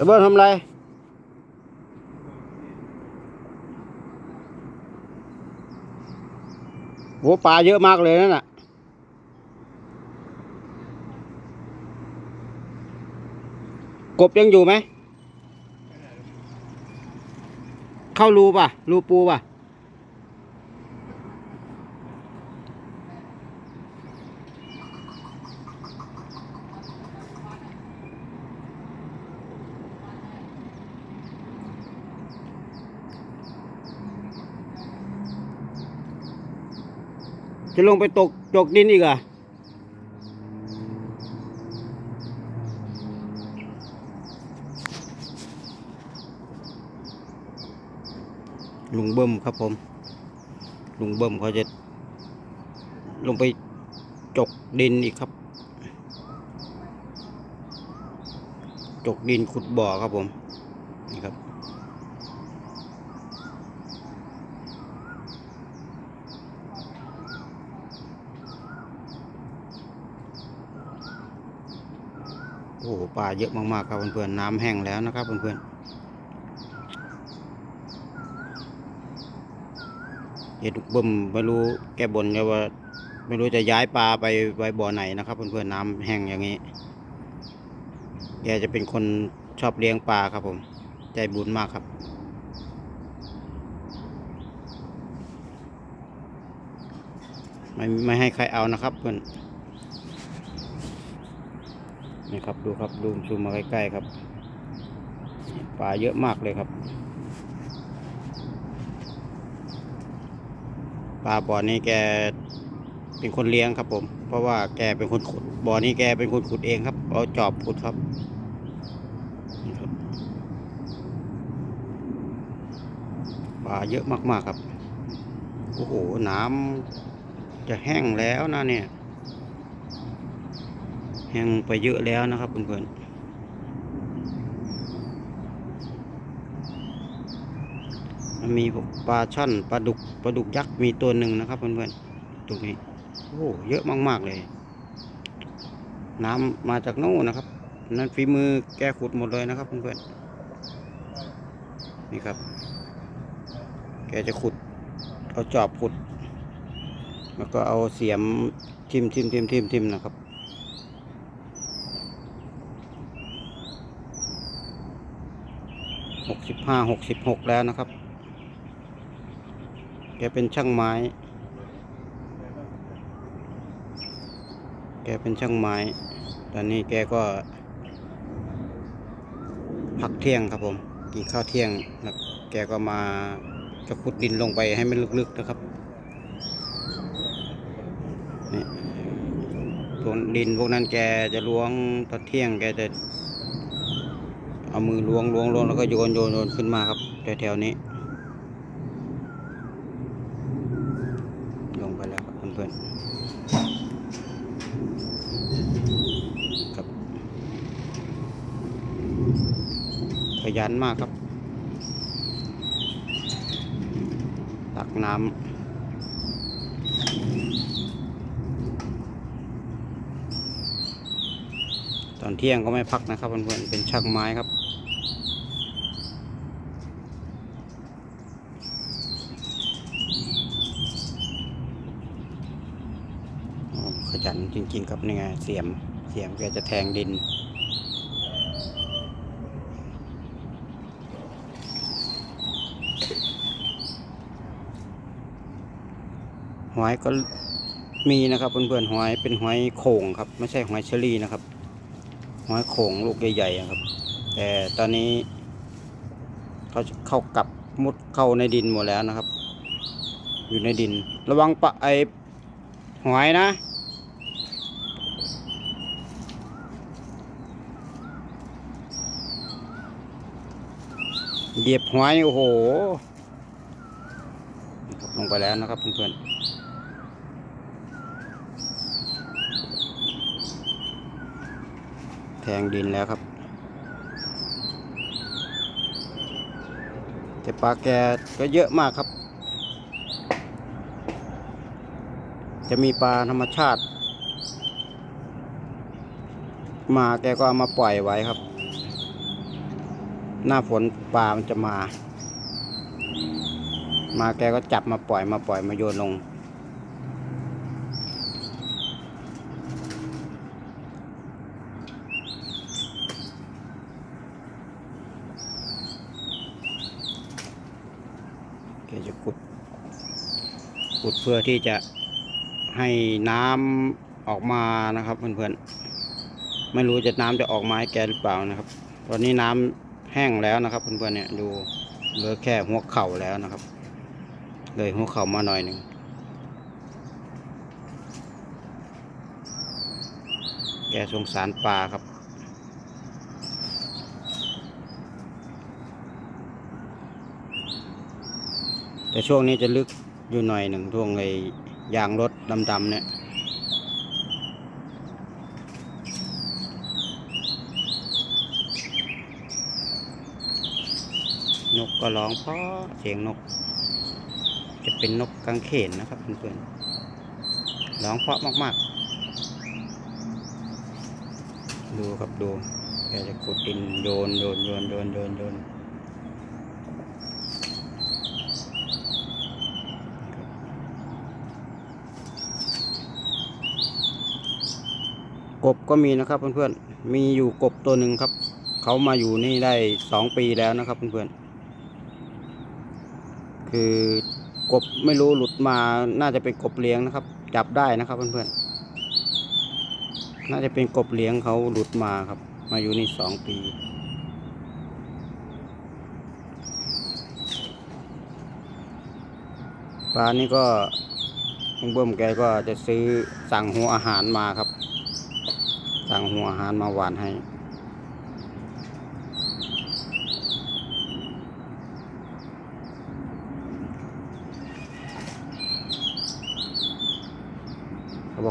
ระเบิดทำไรโหปลาเยอะมากเลยนั่นน่ะกบยังอยู่ไหม เข้ารูป่ะ รูปูป่ะ จะลงไปตกจกดินอีกอะลุงเบิ้มครับผม ลุงเบิ้มเขาจะ ลงไปจกดินอีกครับ จกดินขุดบ่อครับผม นี่ครับ หปลาเยอะมากๆครับเพื่อนๆน้ำแห้งแล้วนะครับเพื่อนๆเห็ดเบิ่มไม่รู้แกบ่นกันว่า ไม่รู้จะย้ายปลาไปไว้บ่อไหนนะครับเพื่อนๆน้ำแห้งอย่างนี้แกจะเป็นคนชอบเลี้ยงปลาครับผม ใจบุญมากครับ ไม่ไม่ให้ใครเอานะครับเพื่อน นี่ครับดูครับดูซูมมาใกล้ๆครับปลาเยอะมากเลยครับปลาบ่อนี้แกเป็นคนเลี้ยงครับผม เพราะว่าแกเป็นคนขุดบ่อนี้แกเป็นคนขุดเองครับ เอาจอบขุดครับนี่ครับปลาเยอะมากๆครับโอ้โหน้ำจะแห้งแล้วนะเนี่ย แห้งไปเยอะแล้วนะครับเพื่อนๆมีพวกปลาช่อนปลาดุกปลาดุกยักษ์มีตัวหนึ่งนะครับเพื่อนๆตรงนี้โอ้เยอะมากๆเลย น้ำมาจากโน่นนะครับ นั่นฝีมือแกขุดหมดเลยนะครับเพื่อนๆนี่ครับ แกจะขุดเอาจอบขุด แล้วก็เอาเสียมทิมทิมทิมทิมทิมนะครับ ห้าหกสิบหกแล้วนะครับ แกเป็นช่างไม้ แกเป็นช่างไม้ ตอนนี้แกก็พักเที่ยงครับผมกินข้าวเที่ยงแล้วแกก็มาจะขุดดินลงไปให้มันลึกๆนะครับนี่พวกดินพวกนั้นแกจะล้วงตอนเที่ยงแกจะ เอามือล้วงล้วงล้วงแล้วก็โยนโยนโยนขึ้นมาครับแถวๆนี้ ลงไปแล้วครับเพื่อนๆครับขยันมากครับ ตักน้ำตอนเที่ยงก็ไม่พักนะครับเพื่อนๆเป็นช่างไม้ครับ ขยันจริง ๆ ครับนี่ไงเสียมเสียมแกจะแทงดิน หอยก็มีนะครับเพื่อนๆหอยเป็นหอยโข่งครับ ไม่ใช่หอยเชอรี่นะครับ หอยโข่งลูกใหญ่ๆครับ แต่ตอนนี้เขาเข้ากับมุดเข้าในดินหมดแล้วนะครับ อยู่ในดิน ระวังปะไอหอยนะ เหยียบหอยโอ้โหลงไปแล้วนะครับเพื่อนๆแทงดินแล้วครับ แต่ปลาแกก็เยอะมากครับ จะมีปลาธรรมชาติ มาแกก็เอามาปล่อยไว้ครับ หน้าฝนปลามันจะมา มาแกก็จับมาปล่อยมาปล่อยมาโยนลง แกจะขุด ขุดเพื่อที่จะให้น้ำออกมานะครับเพื่อนๆ ไม่รู้จะน้ำจะออกมาให้แกหรือเปล่านะครับ ตอนนี้น้ำ แห้งแล้วนะครับเพื่อนๆเนี่ยดูเหลือแค่หัวเข่าแล้วนะครับ เลยหัวเข่ามาหน่อยหนึ่งแกสงสารปลาครับ แต่ช่วงนี้จะลึกอยู่หน่อยหนึ่งช่วงไอ้ยางรถดำๆเนี่ย นกก็ร้องเพราะเสียงนก จะเป็นนกกังเขนนะครับเพื่อนๆร้องเพราะมากๆ ดูครับดูแกจะขุดดินโยนโยนโยนโยนโยนโยนกบก็มีนะครับเพื่อนๆ มีอยู่กบตัวหนึ่งครับ เขามาอยู่นี่ได้สองปีแล้วนะครับเพื่อนๆ คือกบไม่รู้หลุดมาน่าจะเป็นกบเลี้ยงนะครับ จับได้นะครับเพื่อนๆน่าจะเป็นกบเลี้ยงเขาหลุดมาครับ มาอยู่นี่สองปีปลานี่ก็ลุงเบิ้มแกก็จะซื้อสั่งหัวอาหารมาครับ สั่งหัวอาหารมาหวานให้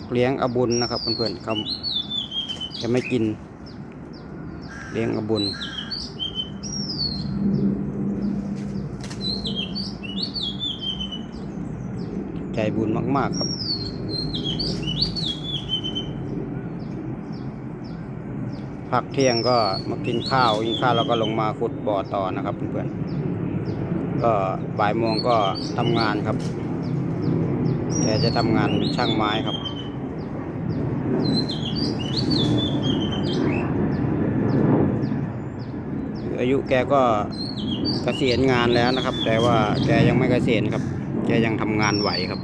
บอกเลี้ยงอบุญนะครับเพื่อนๆเขาจะไม่กิน เลี้ยงอบุญใจบุญมากๆครับพักเที่ยงก็มากินข้าวกินข้าวแล้วก็ลงมาขุดบ่อต่อนะครับเพื่อนๆก็บ่ายโมงก็ทำงานครับแกจะทำงานเป็นช่างไม้ครับ อายุแกก็เกษียณงานแล้วนะครับ แต่ว่าแกยังไม่เกษียณครับ แกยังทำงานไหวครับ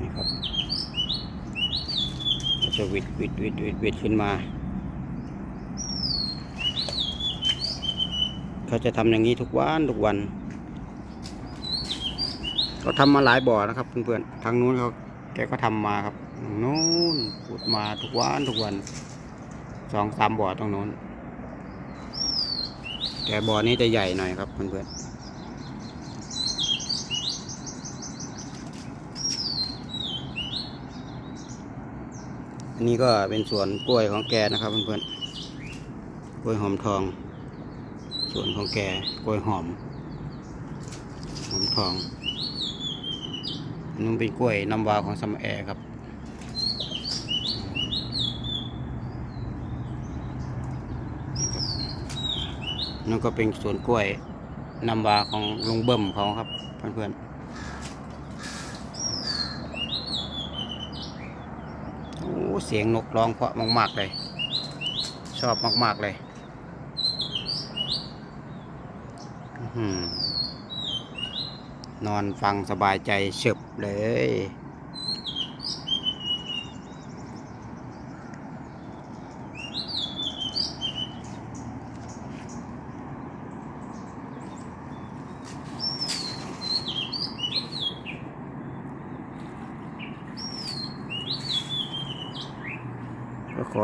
นี่ครับก็จะ วิดวิดวิดวิดวิดขึ้นมา เขาจะทำอย่างนี้ทุกวันทุกวันเขาทำมาหลายบ่อนะครับเพื่อนๆทางนู้นเขาแกก็ทำมาครับทางนู้นขุดมาทุกวันทุกวันสองสามบ่อตรงนู้นแต่บ่อนี้จะใหญ่หน่อยครับเพื่อนๆ อันนี้ก็เป็นสวนกล้วยของแกนะครับเพื่อนๆ กล้วยหอมทอง สวนของแก กล้วยหอม หอมทองอันนู้เป็นกล้วยน้ำวาของสมแอครับ นั่นก็เป็นสวนกล้วยน้ำวาของลุงเบิ่มเขาครับเพื่อนๆ โอ้ เสียงนกร้องเพราะมากๆเลย ชอบมาก ๆ เลยนอนฟังสบายใจเฉบเลย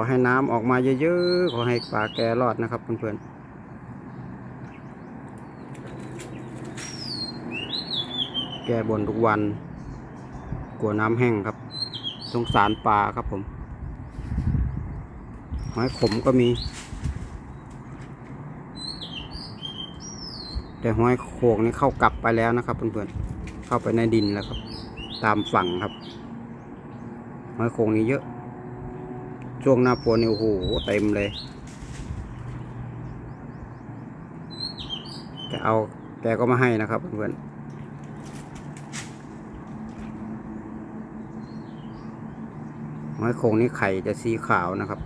ให้น้ำออกมาเยอะๆ ขอให้ป่าแกรอดนะครับเพื่อนๆแก้บนทุกวันกลัวน้ำแห้งครับ สงสารปลาครับผมหอยขมก็มี แต่หอยโขงนี่เข้ากลับไปแล้วนะครับเพื่อนๆเข้าไปในดินแล้วครับ ตามฝั่งครับหอยโขงนี่เยอะ ช่วงหน้าฝนนี่โอ้โหเต็มเลยแกเอาแกก็มาให้นะครับเพื่อนๆหอยโขงนี่ไข่จะสีขาวนะครับ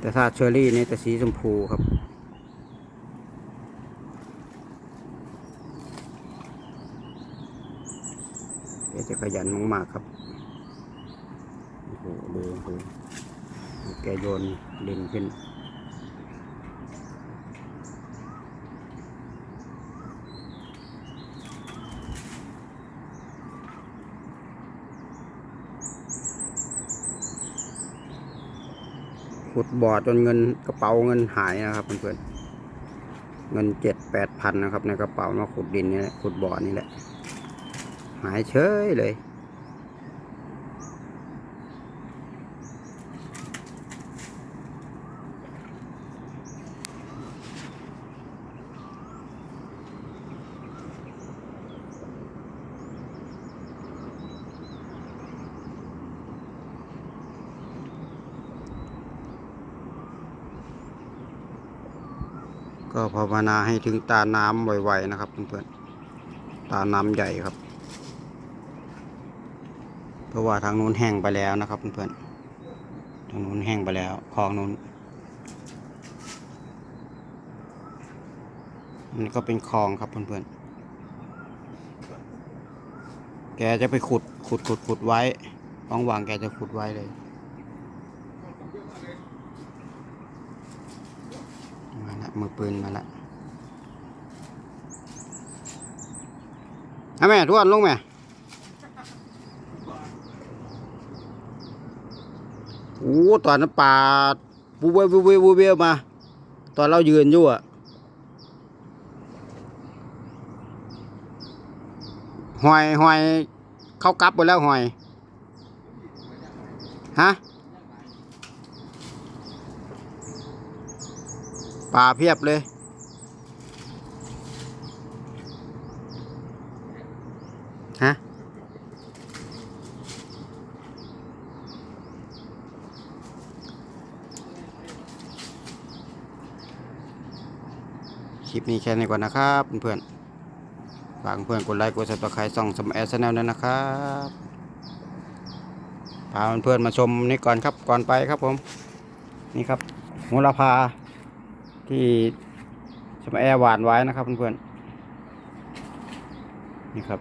แต่ถ้าเชอรี่นี่จะสีชมพูครับแกจะขยันมากๆครับ โอ้โหดูดูดู แกโยนดินขึ้น ขุดบ่อจนเงินกระเป๋าเงินหายนะครับเพื่อนๆเงินเจ็ดแปดพันนะครับ ในกระเป๋ามาขุดดินนี่แหละขุดบ่อนี่แหละ หายเฉยเลย ก็ภาวนาให้ถึงตาน้ำไวๆนะครับเพื่อนๆตาน้ำใหญ่ครับ เพราะว่าทางนู้นแห้งไปแล้วนะครับเพื่อนๆทางนู้นแห้งไปแล้วคลองนู้นอันก็เป็นคลองครับเพื่อนๆแกจะไปขุดขุดขุดขุดไว้ว่างๆแกจะขุดไว้เลย มือปืนมาละเอาแม่ทวนลงแม่โอ้ตอนนั้นป่าบูเบบูเบบูเบมา ตอนเรายืนอยู่อะหอยหอย เข้ากลับไปแล้วหอย ฮะ ปลาเพียบเลย ฮะ คลิปนี้แค่นี้ก่อนนะครับ เพื่อนๆฝากเพื่อนกดไลค์กดซับสไครต์ส่องสมแอร์ชแนลด้วยนะครับพาเพื่อนๆมาชมนี่ก่อนครับก่อนไปครับผม นี่ครับโหระพา ที่สมแอร์หวานไว้นะครับเพื่อนๆนี่ครับ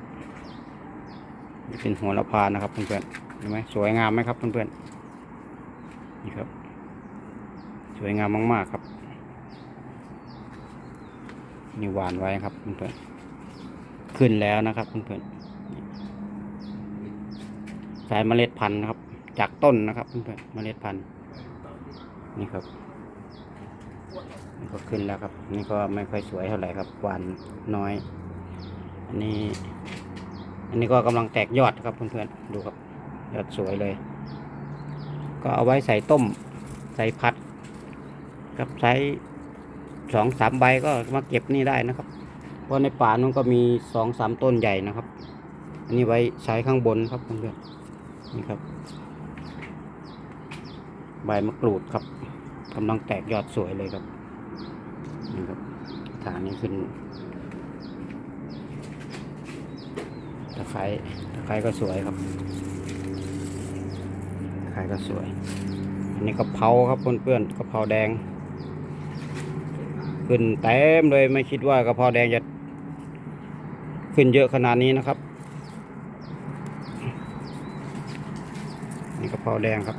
นี่เป็นหัวละพานะครับเพื่อนๆเห็นไหมสวยงามไหมครับเพื่อนๆนี่ครับ สวยงามมากๆครับนี่หวานไว้ครับเพื่อนๆขึ้นแล้วนะครับเพื่อนๆสายเมล็ดพันธุ์นะครับ จากต้นนะครับเพื่อนๆเมล็ดพันธุ์นี่ครับ นี่ก็ขึ้นแล้วครับ นี่ก็ไม่ค่อยสวยเท่าไหร่ครับหวานน้อย อันนี้ อันนี้ก็กำลังแตกยอดครับเพื่อนๆดูครับ ยอดสวยเลย ก็เอาไว้ใส่ต้ม ใส่ผัดกับใช้สองสามใบก็มาเก็บนี่ได้นะครับเพราะในป่านู้นก็มีสองสามต้นใหญ่นะครับ อันนี้ไว้ใช้ข้างบนครับเพื่อนๆนี่ครับ ใบมะกรูดครับกำลังแตกยอดสวยเลยครับ นี่ครับฐานนี้ขึ้นตะไคร้ตะไคร้ก็สวยครับตะไคร้ก็สวย อันนี้กะเพราครับเพื่อนๆกะเพราแดง ขึ้นเต็มเลยไม่คิดว่ากะเพราแดงจะขึ้นเยอะขนาดนี้นะครับ นี่กะเพราแดงครับ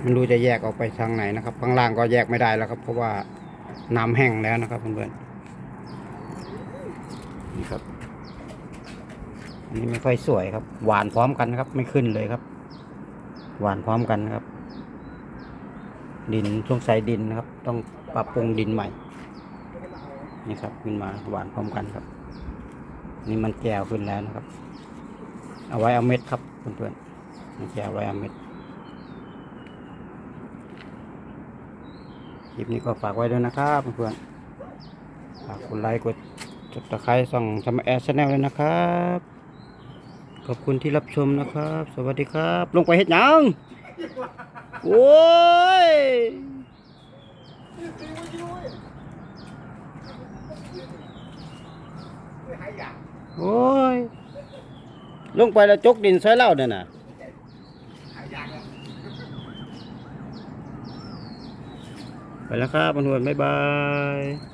ไม่รู้จะแยกออกไปทางไหนนะครับ ข้างล่างก็แยกไม่ได้แล้วครับ เพราะว่าน้ำแห้งแล้วนะครับเพื่อนๆนี่ครับอันนี้ไม่ค่อยสวยครับ หวานพร้อมกันครับ ไม่ขึ้นเลยครับ หวานพร้อมกันนะครับ ดินช่วงใส่ดินนะครับ ต้องปรับปรุงดินใหม่ นี่ครับขึ้นมาหวานพร้อมกันครับ นี่มันแก่ขึ้นแล้วนะครับ เอาไว้เอาเม็ดครับเพื่อนๆมันแก่ไว้เอาเม็ด ลิปนี้ก็ฝากไว้ด้วยนะครับเพื่อนๆฝากกดไลค์กดจับตะไคร้ส่องสมาแอร์ชแนลเลยนะครับ ขอบคุณที่รับชมนะครับ สวัสดีครับ ลงไปเฮ็ดยังโอ้ยโอ้ย ลงไปแล้วจกดินใส่เหล้าเนี่ยนะ ไปแล้วครับบรรทวนบ๊ายบาย